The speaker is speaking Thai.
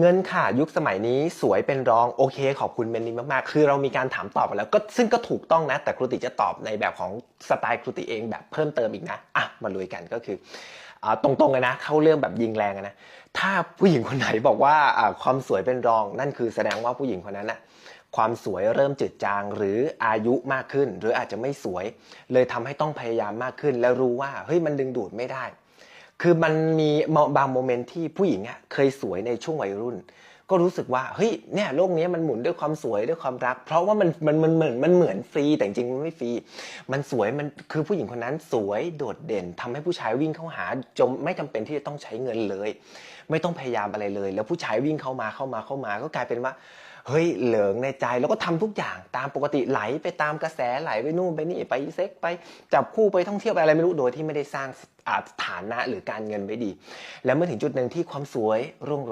เงินค่ะยุคสมัยนี้สวยเป็นรองโอเค ขอบคุณเบนนี่มากๆ คือเรามีการถามตอบมาแล้วก็ซึ่งก็ถูกต้องนะ แต่ครูติจะตอบในแบบของสไตล์ครูติเองแบบเพิ่มเติมอีกนะอะมาลุยกันก็คือตรงๆเลยนะเข้าเรื่องแบบยิงแรงนะถ้าผู้หญิงคนไหนบอกว่าความสวยเป็นรอง นั่นคือแสดงว่าผู้หญิงคนนั้นนะความสวยเริ่มจืดจางหรืออายุมากขึ้น หรืออาจจะไม่สวย เลยทำให้ต้องพยายามมากขึ้น แล้วรู้ว่าเฮ้ยมันดึงดูดไม่ได้ คือมันมีบางโมเมนต์ที่ผู้หญิงอะเคยสวยในช่วงวัยรุ่น ก็รู้สึกว่าเฮ้ยเนี่ยโลกนี้มันหมุนด้วยความสวยด้วยความรัก เพราะว่ามันมันมันเหมือนมันเหมือนฟรีแต่จริงมันไม่ฟรี มันสวยมันคือผู้หญิงคนนั้นสวยโดดเด่นทำให้ผู้ชายวิ่งเข้าหาจมไม่จำเป็นที่จะต้องใช้เงินเลย ไม่ต้องพยายามอะไรเลย แล้วผู้ชายวิ่งเข้ามาเข้ามาเข้ามา ก็กลายเป็นว่าเฮ้ยเหลิงในใจแล้วก็ทำทุกอย่างตามปกติไหลไปตามกระแสไหลไปนู่นไปนี่ไปเซ็กไปจับคู่ไปท่องเที่ยวไปอะไรไม่รู้โดยที่ไม่ได้สร้างฐานะหรือการเงินไว้ดี แล้วเมื่อถึงจุดหนึ่งที่ความสวยรุ่งโร